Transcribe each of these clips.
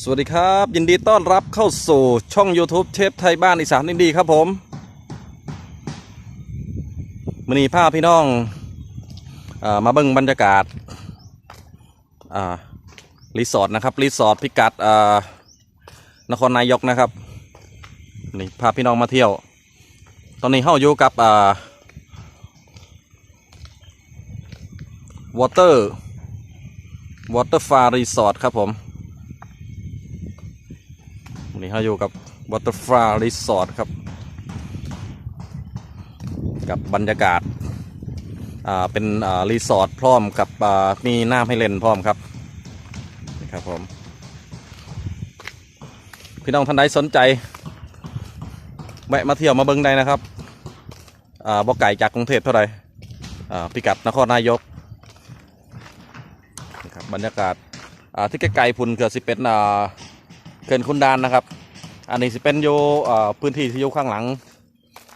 สวัสดีครับ ยินดีต้อนรับเข้าสู่ช่อง YouTube เทปไทยบ้านอีสานอินดีครับผมมณีภาพพี่น้องอามาเบิ่งบรรยากาศอ่ารีสอร์ทนะครับรีสอร์ทพิกัดอ่านครนายกนะครับนี่พาพี่น้องมาเที่ยว ตอนนี้เข้าอยู่กับอ่าวอเตอร์วอเตอร์ฟารีสอร์ทครับผม วันนี้เราอยู่กับ Butterfly Resort ครับ กับบรรยากาศอ่าเป็นอ่ารีสอร์ทพร้อมกับอ่ามีน้ำให้เล่นพร้อมครับนี่ครับผมพี่น้องท่านใดสนใจแวะมาเที่ยวมาเบิ้งได้นะครับอ่าบ่ไก่จากกรุงเทพเท่าไหร่อ่าพิกัดนครนายกนี่ครับบรรยากาศอ่าที่ไกลๆพุ่นเกือสิเป็นอ่า เขื่อนคุณดานนะครับ อันนี้สิเป็นโยเอ่อพื้นที่ที่อยู่ข้างหลัง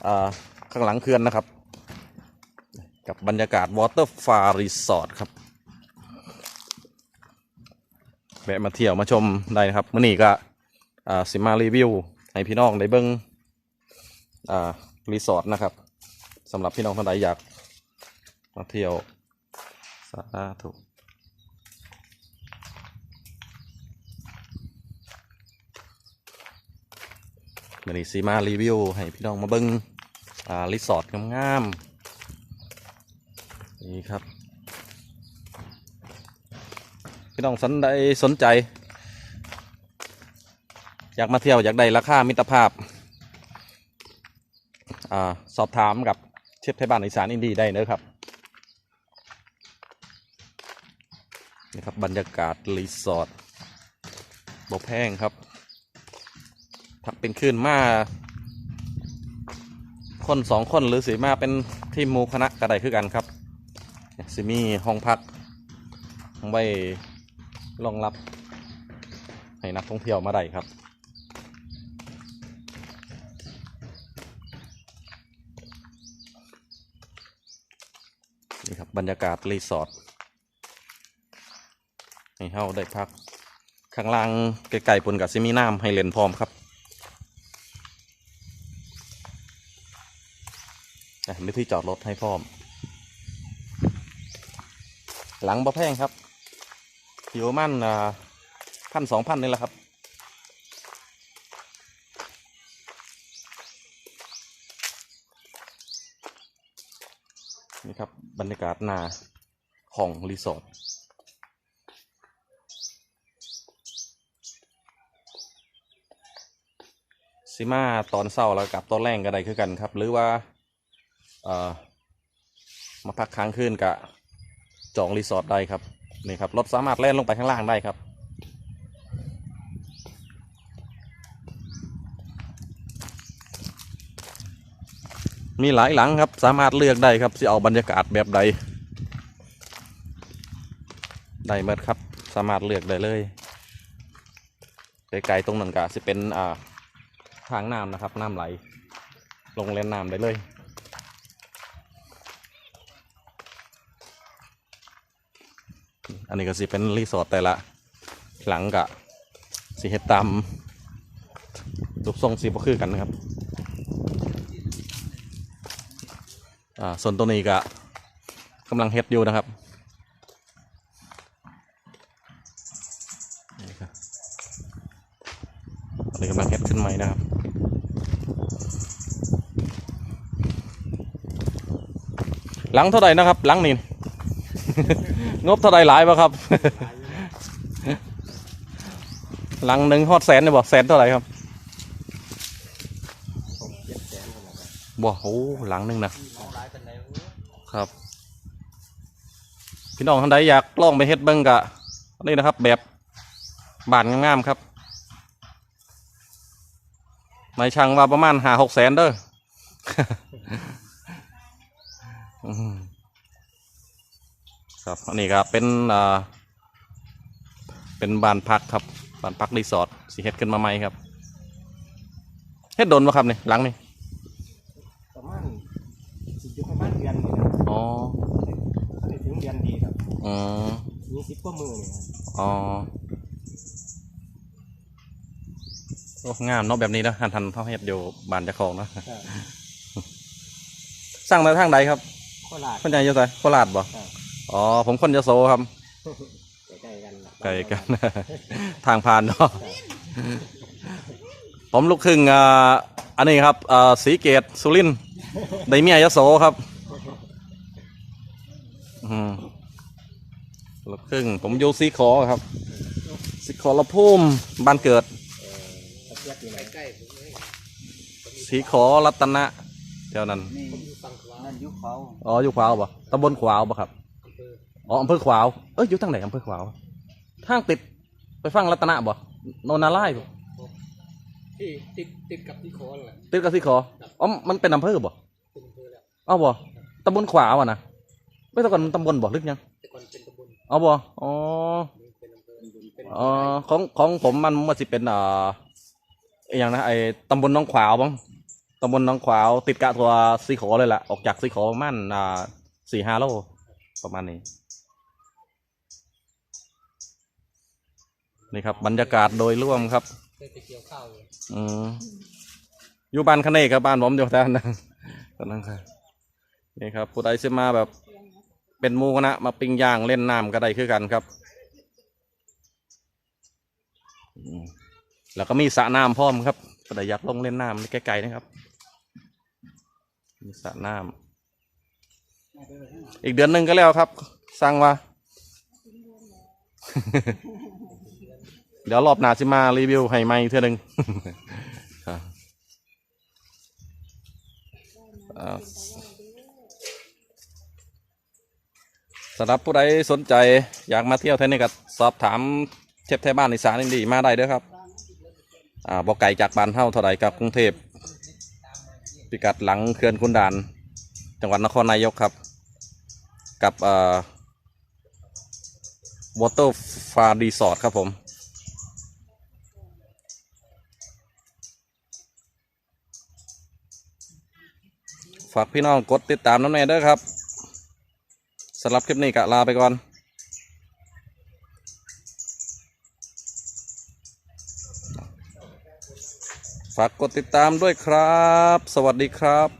อ่อข้างหลังเขื่อนนะครับ กับบรรยากาศ Water f a r Resort ครับแวะมาเที่ยวมาชมได้นะครับมื่อนี้ก็อ่าสิมารีวิวให้พี่น้องได้เบิ้งอ่ารีสอร์ทนะครับสำหรับพี่น้องท่านใดอยากมาเที่ยวสาธุ มันนี้ซีมารีวิวให้พี่น้องมาเบิ้งอ่ารีสอร์ทงามๆนี่ครับ พี่น้องสนใดสนใจ อยากมาเที่ยวอยากได้ราคามิตรภาพอ่าสอบถามกับเชฟไทยบ้านอีสานอินดีได้เนอะครับนี่ครับบรรยากาศรีสอร์ทบแพงครับ ถ้าเป็นขึ้นมาคนสองคนหรือสีมาเป็นทีมมูคณะกระไดคือกันครับสิมีห้องพักไว้รองรับ ให้นักท่องเที่ยวมาได้ครับนี่ครับบรรยากาศรีสอร์ทให้เฮาได้พักข้างล่างไกลๆปุ่นกับซิมีน้ำให้เล่นพร้อมครับ อะมีที่จอดรถให้พร้อม หลังบ่แพงครับอยู่มันอ่าพันสองพันนี่แหละครับ นี่ครับบรรยากาศนาของรีสอร์ทสิมาตอนเศร้าแล้วกลับตอนแรงก็ได้คือกันครับ หรือว่า มาพักค้างคืนกะจองรีสอร์ทได้ครับนี่ครับรถสามารถแล่นลงไปข้างล่างได้ครับมีหลายหลังครับสามารถเลือกได้ครับสิเอาบรรยากาศแบบใดได้เมดครับ สามารถเลือกได้เลยไกลๆตรงนั้นกะสิเป็นอ่าทางน้ำนะครับน้ำไหล ลงเล่นน้ำได้เลย อันนี้ก็สิเป็นรีสอร์ทแต่ละ หลังกะสิเฮ็ดตามรูปทรงสีบ่คือกันนะครับอ่าส่วนตัวนี้ก็กำลังเฮ็ดอยู่นะครับอันนี้กำลังเฮ็ดขึ้นใหม่นะครับหลังเท่าไหร่นะครับหลังนี่ งบเท่าไรหลายป่ะครับ หลังหนึ่งฮอดแสนเนี่ยบอกแสนเท่าไหร่ครับบ่โอ้หลังหนึ่งนะครับ พี่น้องท่านใดอยากลองไปเฮ็ดเบิ้งกะนี่นะครับ แบบบานงามๆครับไม่ช่างว่าประมาณหาหกแสนเด้อ ครับอันนี้ครับเป็นอ่าเป็นบ้านพักครับบ้านพักรีสอร์ทสีเฮ็ดขึ้นมาใหม่ครับเฮ็ดโดนปะครับนี่หลังนี่ประมาณสิบอยู่ประมาณเดือนนี่ครับอ๋อถ้าได้ถึงเดือนดีครับอืมมีสิบกว่ามือเนี่ยครับอ๋อโอ้งามเนาะแบบนี้นะทันทันเท่าเฮ็ดอยู่บ้านเจ้าของเนาะครับสร้างในทางใดครับ โคราชคนใหญ่อยู่ไสโคราชบ่ ครับ อ๋อผมคนยโสครับใกล้ๆกันล่ะไกลกัน ทางผ่านเนาะผมลูกครึ่งอ่าอันนี้ครับอ่าสีเกตสุรินทร์ได้เมียยโสครับอืมลูกครึ่ง ผมอยู่สีขอครับสีขอละพุ่มบ้านเกิดเออตะเกียบอยู่ไหนใกล้สีขอรัตนะเท่านั้น นี่ฟังขวานั่นยุคเขาอ๋ออยู่ขวาวบ่ตำบลขวาวบ่ครับ อ๋ออำเภอขวาว เอ้ยอยู่ทางไหนอำเภอขวาวทางติดไปฟังรัตนะบ่โนนาไล่บ่ที่ติดติดกับที่โคนแหละ ติดกับสีขออ๋อมันเป็นอำเภอบ่เป็นอำเภอแล้วเอาบ่ตำบลขวาวอะนะไม่ต้องก่อนมันตำบลบ่หรือยังแต่ก่อนเป็นตำบลเอาบ่อ๋อนี่เป็นอำเภอเป็นอ๋อของของผมมันมันสิเป็นเอ่ออหย่างนะไอ้ตำบลหน้องขวาวบ้างตำบลหน้องขวาว ติดกะตัวสีขอเลยล่ะ ออกจากสีขอประมาณอ่าสี่ห้าโลประมาณนี้ นี่ครับ บรรยากาศโดยรวมครับเคยไปเกี่ยวข้าวอยู่อืมอยู่บ้านคะเนครับบ้านผมอยู่แถวนั้นตอนนั้นครับนี่ครับผู้ใดจะมาแบบ เป็นหมูคณะมาปิ้งย่างเล่นน้ำก็ได้คือกันครับอืมแล้วก็มีสระน้ำพร้อมครับผู้ใดอยากลงเล่นน้ำใกล้ๆนะครับ มีสระน้ำอีกเดือนหนึ่งก็แล้วครับ สั่งว่า เดี๋ยวรอบหน้าจะมารีวิวให้ใหม่อีกเท่านึงสำหรับผู้ใดสนใจอยากมาเที่ยวเท่านี้ก็สอบถามเทพไทยบ้านอีสานอินดีมาได้เด้อครับอ่าบอกไก่จากบ้านเท่าเท่าไรกับกรุงเทพพิกัดหลังเขื่อนคุนด่าน จังหวัดนครนายกครับ กับอ่า วอเตอร์ฟาร์รีสอร์ทครับผม ฝากพี่น้องกดติดตามน้ำเนยเด้อครับสำหรับคลิปนี้กะลาไปก่อนฝากกดติดตามด้วยครับ สวัสดีครับ